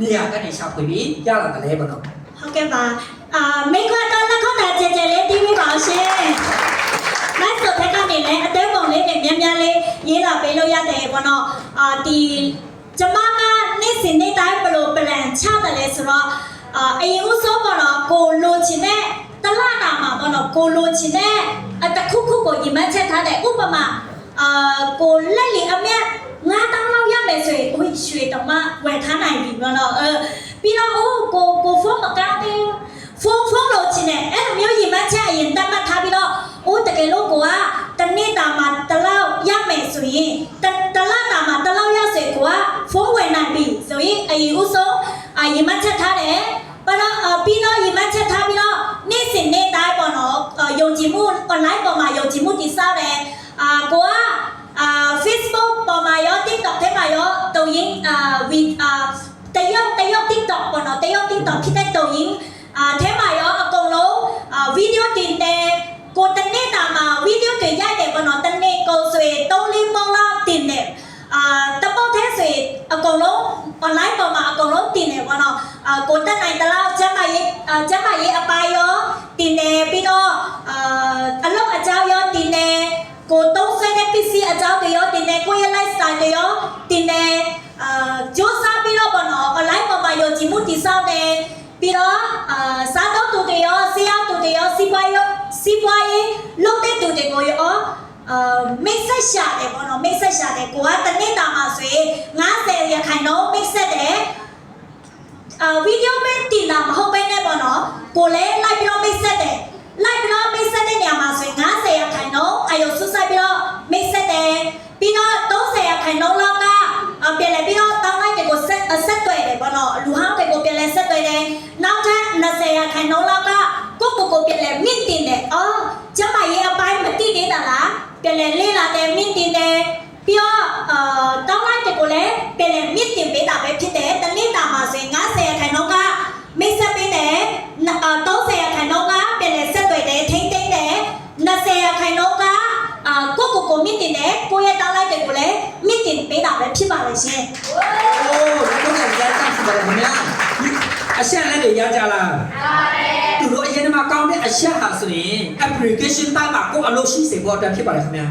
နေရာကနေရှာဖွေပြီးရလာတယ်လဲပေါ့နော်ဟုတ်ကဲ့ပါအာမိခွန်းတော့လက်ခုံးတာကြဲကြဲလေးတီးပြီးပါအောင်ရှင်လိုက်ဆိုဖက်ကနေလည်းအသေးပုံလေးနဲ့မြန်မြန်လေးရေးလာပေးလို့ရတယ်ပေါ့နော်အာဒီကျမကနေ့စဉ်နေ့တိုင်းဘယ်လို plan ချတယ်လဲဆိုတော့အာအရင်ဦးဆုံးပေါ့နော်ကိုလိုချင်တဲ့တလတာမှာပေါ့နော်ကိုလိုချင်တဲ့အတစ်ခုခုကိုရင်မချက်ထားတဲ့ဥပမာအာကိုလက်လီအမြတ်ငါးတောင်းလောက်ရမယ်ဆို ရင်ဦးရွှေတောင်မှဝယ်ထားနိုင်ပြီပေါ့နော်အဲပြီးတော့အိုးကိုကိုဖုန်းမကောင်းသေးဘူးဖုန်းဖုန်းလို့ချင်တယ်အဲ့လိုမျိုးရင်မချက်အရင်တတ်မှတ်ထားပြီးတော့အိုးတကယ်လို့ကိုကတနေ့တာမှာတလောက်ရမယ်ဆိုရင်တတလတာမှာတလောက်ရစေကိုကဖုန်းဝင်နိုင်ပြီဆိုရင်အရင်ဥဆုံးအရင်မချက်ထားတယ်ဘာလို့အပြီးတော့ရင်မချက်ထားပြီးတော့နေ့စဉ်နေ့တိုင်းပေါ့နော်အာယုံကြည်မှု online ပေါ်မှာယုံကြည်မှုတည်ဆောက်တယ်အာကိုက ရင်အာ with အာတရုတ်တရုတ် TikTok ပေါ့နော်တရုတ် TikTok ဖြစ်တဲ့တုံရင်အာထဲမှာရောအကုန်လုံးအာဗီဒီယိုတင်တဲ့ကိုတနေ့တာမှာဗီဒီယိုတွေရိုက်တယ်ပေါ့နော်တနေ့ကိုဆိုရင်3 4ပုံလောက်တင်တယ်အာတပုတ်သေးဆိုရင်အကုန်လုံး online ပေါ်မှာအကုန်လုံးတင်တယ်ပေါ့နော်အာကိုတက်နိုင်တလားကျမရေးကျမရေးအပိုင်းရောတင်တယ်ပြီးတော့အာအလုပ်အကြောင်းရောတင်တယ်ကိုတုံးဆွဲတဲ့ PC အကြောင်းတွေရောတင်တယ်ကိုရဲ့ lifestyle တွေရော ယုံကြည်မှုတည်ဆောက်တယ်ပြီးတော့အာစားတော့သူတွေရောဆေးရောက်သူတွေရောစီးပွားရေးစီးပွားရေးလုပ်တဲ့သူတွေကိုရောအာမိတ်ဆက်ရှာတယ်ပေါ့နော်မိတ်ဆက်ရှာတယ်ကိုကတနေ့တာမှာဆိုရင်90ရခိုင်တော့မိတ်ဆက်တယ်အာဗီဒီယိုပဲတင်တာမဟုတ်ပဲနဲ့ပေါ့နော်ကိုလည်းလိုက်ပြီးတော့မိတ်ဆက်တယ်လိုက်ပြီးတော့မိတ်ဆက်တဲ့နေရာမှာဆိုရင်90ရခိုင်တော့အယုံဆုဆိုင်ပြီးတော့မိတ်ဆက်တယ်ပြီးတော့30ရခိုင်တော့လောက်ကအာပြန်လဲပြီးတော့တောင်းလိုက်တဲ့ကိုဆက်ဆက်တွေ့တယ်ပေါ့နော်လူဟောင်းတွေကိုပြန်လဲဆက်တွေ့တယ် နောက်ထပ်20 ရာခိုင်နှုန်းလောက်ကကိုကိုကိုပြန်လဲမြင့်တင်တယ်။အော်ကျမရဲ့အပိုင်းမတိသေးတာလား။ပြန်လဲလေးလာတယ်မြင့်တင်တယ်။ပြီးတော့အာတောင်းလိုက်တဲ့ကိုလည်းပြန်လဲမြင့်တင်ပေးတာပဲဖြစ်တယ်။တနေ့တာမှာဆိုရင်90ရာခိုင်နှုန်းကမိတ်ဆက်ပေးတယ်။နအာ30ရာခိုင်နှုန်းကပြန်လဲဆက်သွယ်တယ်ထိမ့်သိမ့်တယ်။20ရာခိုင်နှုန်းကအာကိုကိုကိုမြင့်တင်တယ်ကိုရဲ့တောင်းလိုက်တဲ့ကိုလည်းမြင့်တင်ပေးတာပဲဖြစ်ပါလေရှင်။အိုးတော့ကကြားချင်ပါတယ်ခင်ဗျာ အရှက်လည်းတွေရကြလားသူတို့အရင်ကမှကောင်းတဲ့အရှက်ဟာဆိုရင် application တိုင်းမှာကိုယ်အလုပ်ရှိစေဖို့အတွက်ဖြစ်ပါတယ်ခင်ဗျာ